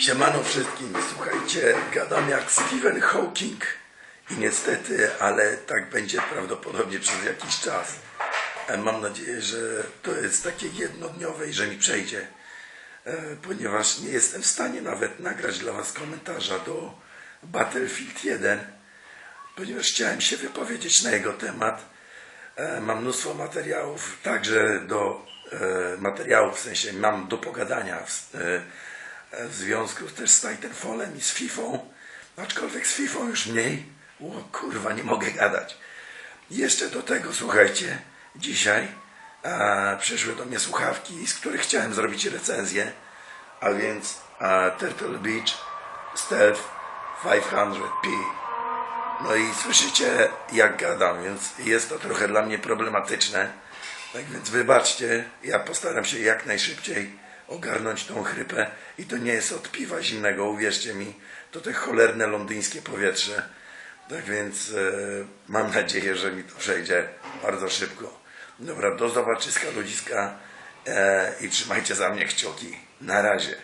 Siemano wszystkim, słuchajcie, gadam jak Stephen Hawking i niestety, ale tak będzie prawdopodobnie przez jakiś czas. Mam nadzieję, że to jest takie jednodniowe i że mi przejdzie, e, ponieważ nie jestem w stanie nawet nagrać dla Was komentarza do Battlefield 1, ponieważ chciałem się wypowiedzieć na jego temat. E, Mam mnóstwo materiałów, także do e, materiałów, w sensie mam do pogadania e, w związku też z Titanfallem i z Fifą, aczkolwiek z Fifą już mniej. O kurwa, nie mogę gadać. Jeszcze do tego, słuchajcie, dzisiaj e, przyszły do mnie słuchawki, z których chciałem zrobić recenzję, a więc e, Turtle Beach Stealth 500p. No i słyszycie, jak gadam, więc jest to trochę dla mnie problematyczne. Tak więc wybaczcie, ja postaram się jak najszybciej ogarnąć tą chrypę. I to nie jest od piwa zimnego, uwierzcie mi, to te cholerne londyńskie powietrze. Tak więc e, mam nadzieję, że mi to przejdzie bardzo szybko. Dobra, do zobaczyska ludziska e, i trzymajcie za mnie kciuki. Na razie.